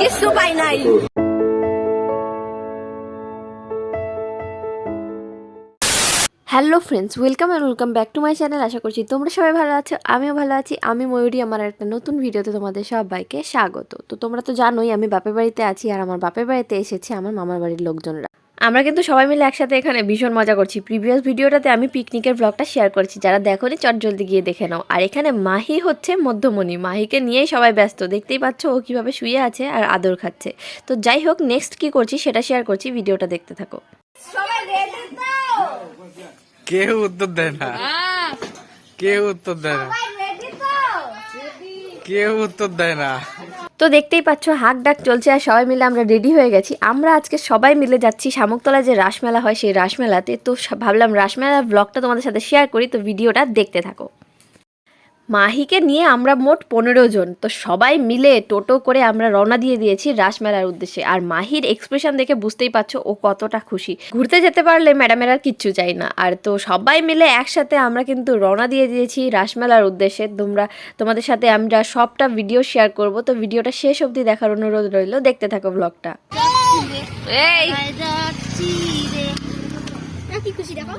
কিচ্ছু পাই নাই। Hello friends welcome and welcome back to my channel. আশা করছি তোমরা সবাই ভালো আছো আমিও ভালো আছি। আমি ময়ূরী আমার একটা নতুন ভিডিওতে তোমাদের সবাইকে স্বাগত। তো তোমরা তো জানোই আমি বাপের বাড়িতে আছি আর আমার বাপের বাড়িতে এসেছি আমার মামার বাড়ির লোকজনরা। আমরা কিন্তু সবাই মিলে একসাথে এখানে ভীষণ মজা করছি। প্রিভিয়াস ভিডিওটাতে আমি পিকনিকের ব্লগটা শেয়ার করছি। যারা দেখোনি চট জলদি গিয়ে দেখে নাও। আর এখানে মাহি হচ্ছে মধ্যমণি। মাহিকে নিয়েই সবাই ব্যস্ত। দেখতেই পাচ্ছ ও কীভাবে শুয়ে আছে আর আদর খাচ্ছে। তো যাই হোক নেক্সট কি করছি সেটা শেয়ার করছি। ভিডিওটা দেখতে থাকো। কেউ উত্তর দেয় না। কেউ উত্তর দেয় না। কেউ উত্তর দেয় না। তো দেখতেই পাচ্ছ, হাক ডাক চলছে আর সবাই মিলে আমরা রেডি হয়ে গেছি। আমরা আজকে সবাই মিলে যাচ্ছি শামুকতলা যে রাসমেলা হয় সেই রাসমেলাতে। তো ভাবলাম রাসমেলার ব্লগটা তোমাদের সাথে শেয়ার করি, তো ভিডিওটা দেখতে থাকো। মাহিকে নিয়ে আমরা মোট পনেরো জন। তো সবাই মিলে টোটো করে আমরা রওনা দিয়ে দিয়েছি রাসমেলার উদ্দেশ্যে। আর মাহির এক্সপ্রেশন দেখে বুঝতেই পারছ ও কতটা খুশি। ঘুরতে যেতে পারলে ম্যাডামের আর কিচ্ছু চাই না। আর তো সবাই মিলে একসাথে আমরা কিন্তু রওনা দিয়ে দিয়েছি রাসমেলার উদ্দেশ্যে। তোমরা তোমাদের সাথে আমরা সবটা ভিডিও শেয়ার করব। তো ভিডিওটা শেষ অবধি দেখার অনুরোধ রইল। দেখতে থাকো ব্লগটা কি খুশি দেখো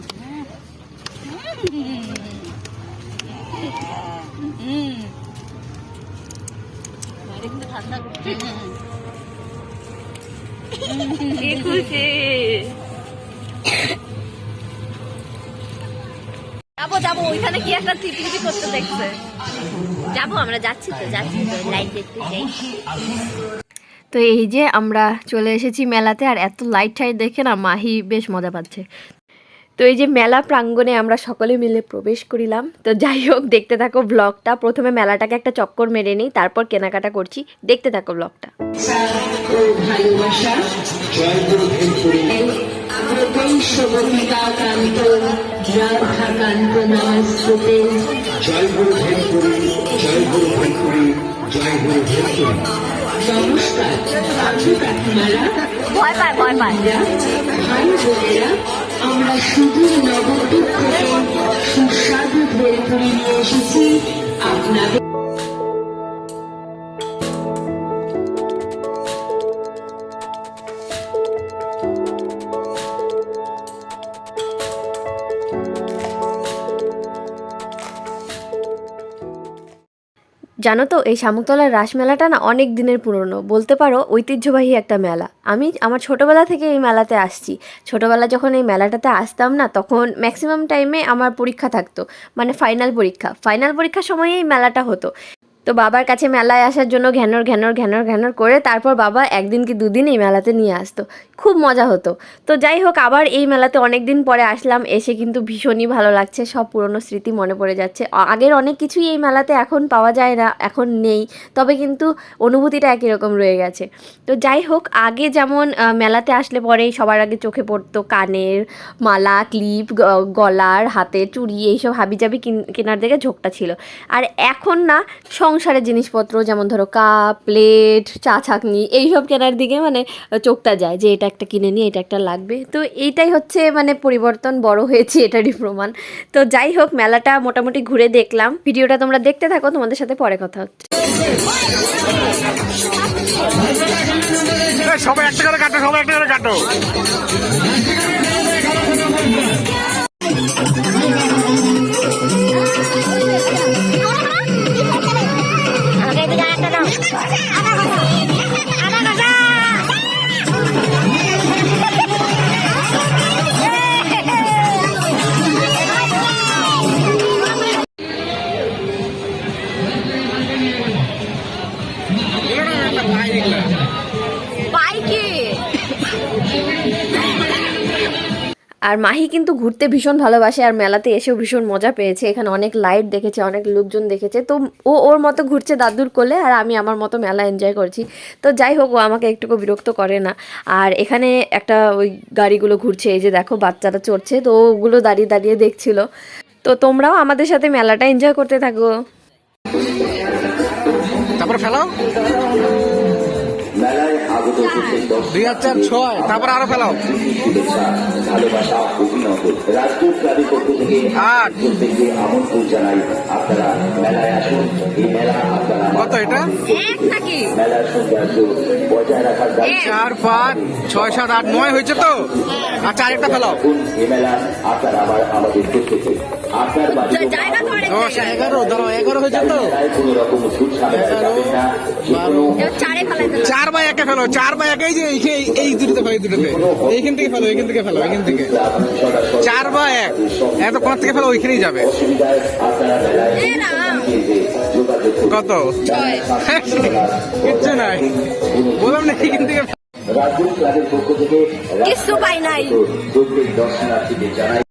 যাব যাব, ওইখানে কি একটা করতে দেখছে। যাব, আমরা যাচ্ছি তো যাচ্ছি তো লাইট দেখতে তো এই যে আমরা চলে এসেছি মেলাতে, আর এত লাইট টাইট দেখে না মাহি বেশ মজা পাচ্ছে। তো এই যে মেলা প্রাঙ্গণে আমরা সকলে মিলে প্রবেশ করিলাম। তো যাই হোক দেখতে থাকো ব্লগটা। প্রথমে মেলাটাকে একটা চক্কর মেরে নিই তারপর কেনাকাটা করছি। দেখতে থাকো ব্লগটা। নমস্কার ভয় পায় ভয় পায়। আমরা শুধু নবদ্বীপ থেকে সুস্বাদু ভেলপুরি নিয়ে এসেছি। আপনাদের জানো তো, এই শামুকতলার রাসমেলাটা না অনেক দিনের পুরনো। বলতে পারো, ঐতিহ্যবাহী একটা মেলা। আমি আমার ছোটোবেলা থেকে এই মেলাতে আসছি। ছোটোবেলা যখন এই মেলাটাতে আসতাম না, তখন ম্যাক্সিমাম টাইমে আমার পরীক্ষা থাকতো। মানে ফাইনাল পরীক্ষা। ফাইনাল পরীক্ষার সময় এই মেলাটা হতো। তো বাবার কাছে মেলায় আসার জন্য ঘ্যানর ঘ্যানর ঘ্যানর ঘ্যানর করে তারপর বাবা একদিন কি দুদিন এই মেলাতে নিয়ে আসতো। খুব মজা হতো। তো যাই হোক, আবার এই মেলাতে অনেক দিন পরে আসলাম, এসে কিন্তু ভীষণই ভালো লাগছে। সব পুরনো স্মৃতি মনে পড়ে যাচ্ছে। আগের অনেক কিছুই এই মেলাতে এখন পাওয়া যায় না, এখন নেই। তবে কিন্তু অনুভূতিটা একই রকম রয়ে গেছে। তো যাই হোক, আগে যেমন মেলাতে আসলে পরেই সবার আগে চোখে পড়তো কানের মালা, ক্লিপ গলার, হাতের চুড়ি, এইসব হাবিজাবি কিন- কেনার দিকে ঝোঁকটা ছিল। আর এখন না সংসারের জিনিসপত্র, যেমন ধরো কাপ, প্লেট, চা, ছাকনি, এইসব কেনার দিকে মানে চোখটা যায় যে এটা একটা কিনে নিই এটা একটা লাগবে। তো এইটাই হচ্ছে মানে পরিবর্তন বড় হয়েছে এটারই প্রমাণ। তো যাই হোক, মেলাটা মোটামুটি ঘুরে দেখলাম। ভিডিওটা তোমরা দেখতে থাকো, তোমাদের সাথে পরে কথা হচ্ছে। সবাই একটা করে কাটো, সবাই একটা করে কাটো। আর মাহি কিন্তু ঘুরতে ভীষণ ভালোবাসে আর মেলাতে এসেও ভীষণ মজা পেয়েছে। এখানে অনেক লাইট দেখেছে অনেক লোকজন দেখেছে। তো ও ওর মতো ঘুরছে দাদুর কোলে আর আমি আমার মতো মেলা এনজয় করছি। তো যাই হোক ও আমাকে একটুকু বিরক্ত করে না। আর এখানে একটা ওই গাড়িগুলো ঘুরছে এই যে দেখো বাচ্চারা চড়ছে তো ওগুলো দাঁড়িয়ে দাঁড়িয়ে দেখছিল। তো তোমরাও আমাদের সাথে মেলাটা এনজয় করতে থাকো। তারপরে ফেলাও। হাজার ছয়, তারপর আরও ফেলাও। কত এটা? চার, পাঁচ, ছয়, সাত, আট, নয় হয়েছে তো? আচ্ছা আরেকটা ফেলাও। আপনার আমাদের দশ এগারো ধরো এগারো হয়েছে তো চার বাই একে ফেলো চার বাই একে এই যে এই- দুটোতে ফেলো এই দুটোতে এইখান থেকে ফেলো এইখান থেকে ফেলো এইখান থেকে চার বা এক এত কোন থেকে ফেলো ওইখানেই যাবে কত কিচ্ছু নাই বললাম না এইখান থেকে রাজপুত ক্লাবের পক্ষ থেকে কিচ্ছু পাই নাই। দর্শনার্থীদের জানাই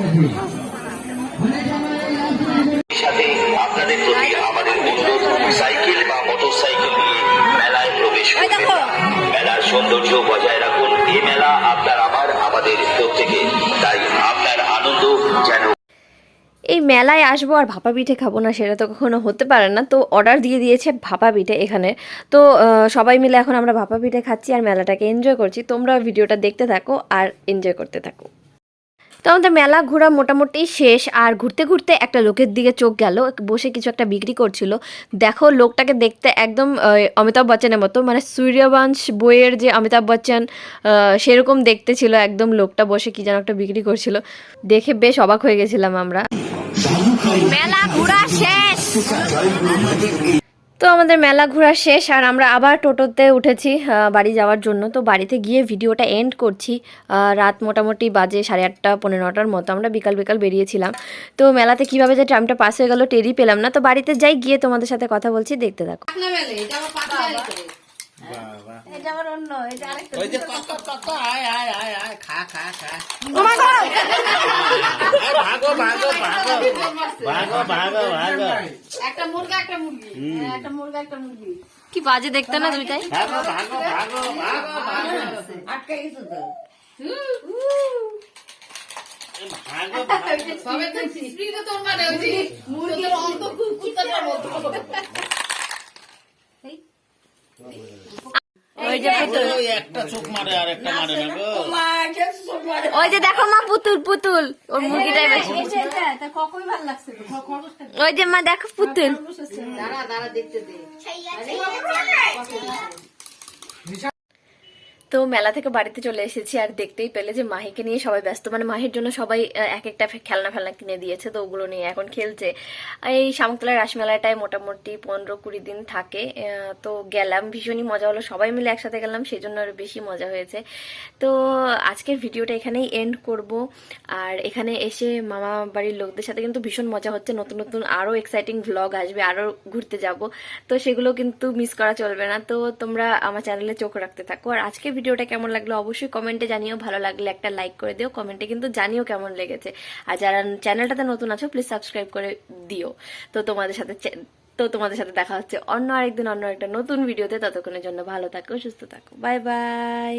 সাথে এই মেলায় আসব আর ভাপা পিঠে খাব না সেটা তো কখনো হতে পারে না। তো অর্ডার দিয়ে দিয়েছে ভাপা পিঠে এখানে। তো সবাই মিলে এখন আমরা ভাপা পিঠে খাচ্ছি আর মেলাটাকে এনজয় করছি। তোমরা ভিডিওটা দেখতে থাকো আর এনজয় করতে থাকো। তো আমাদের মেলা ঘোরা মোটামুটি শেষ আর ঘুরতে ঘুরতে একটা লোকের দিকে চোখ গেল। বসে কিছু একটা বিক্রি করছিল। দেখো লোকটাকে দেখতে একদম অমিতাভ বচ্চনের মতো। মানে সূর্যবংশ বইয়ের যে অমিতাভ বচ্চন সেরকম দেখতে ছিল একদম লোকটা বসে কি যেন একটা বিক্রি করছিল। দেখে বেশ অবাক হয়ে গেছিলাম আমরা। মেলা ঘোরা শেষ। তো আমাদের মেলা ঘোরা শেষ আর আমরা আবার টোটোতে উঠেছি বাড়ি যাওয়ার জন্য। তো বাড়িতে গিয়ে ভিডিওটা এন্ড করছি। রাত মোটামুটি বাজে সাড়ে আটটা পনেরো নটার মতো। আমরা বিকাল বিকাল বেরিয়েছিলাম। তো মেলাতে কীভাবে যে টাইমটা পাস হয়ে গেল টেরই পেলাম না। তো বাড়িতে যাই গিয়ে তোমাদের সাথে কথা বলছি দেখতে থাকো। একটা মুরগা একটা মুরগি। হ্যাঁ, একটা মুরগা একটা মুরগি। কি বাজে দেখতে না দুইটাই? আটকে গেছে তো। সবে তো স্ত্রীকে তোর মানে ওই মুরগির অন্ত মতো ওই যে পুতুল একটা চোখ মারে আর একটা মারে না গো মা গেছে সব মারে ওই যে দেখো মা পুতুল পুতুল। ওর মুরগিটাই বেশি। ওই যে মা দেখো পুতুল। দাঁড়া দাঁড়া দেখতে দে। তো মেলা থেকে বাড়িতে চলে এসেছি আর দেখতেই পেলে যে মাহিকে নিয়ে সবাই ব্যস্ত। মানে মাহির জন্য সবাই এক একটা খেলনা ফেলনা কিনে দিয়েছে, তো ওগুলো নিয়ে এখন খেলছে। এই শামুকতলা রাসমেলাটায় মোটামুটি পনেরো কুড়ি দিন থাকে তো গেলাম, ভীষণই মজা হলো। সবাই মিলে একসাথে গেলাম সেই জন্য আরও বেশি মজা হয়েছে। তো আজকের ভিডিওটা এখানেই এন্ড করব। আর এখানে এসে মামা বাড়ির লোকদের সাথে কিন্তু ভীষণ মজা হচ্ছে। নতুন নতুন আরও এক্সাইটিং ভ্লগ আসবে আরও ঘুরতে যাব। তো সেগুলো কিন্তু মিস করা চলবে না। তো তোমরা আমার চ্যানেলে চোখ রাখতে থাকো। আর আজকে ভিডিওটা কেমন লাগল অবশ্যই কমেন্টে জানিও। ভালো লাগলে একটা লাইক করে দিও, কমেন্টে কিন্তু জানিও কেমন লেগেছে। আর যারা চ্যানেলটাতে নতুন আছো প্লিজ সাবস্ক্রাইব করে দিও। তো তোমাদের সাথে তো তোমাদের সাথে দেখা হচ্ছে অন্য আরেকদিন অন্য একটা নতুন ভিডিওতে। ততক্ষণের জন্য ভালো থাকো, সুস্থ থাকো। Bye bye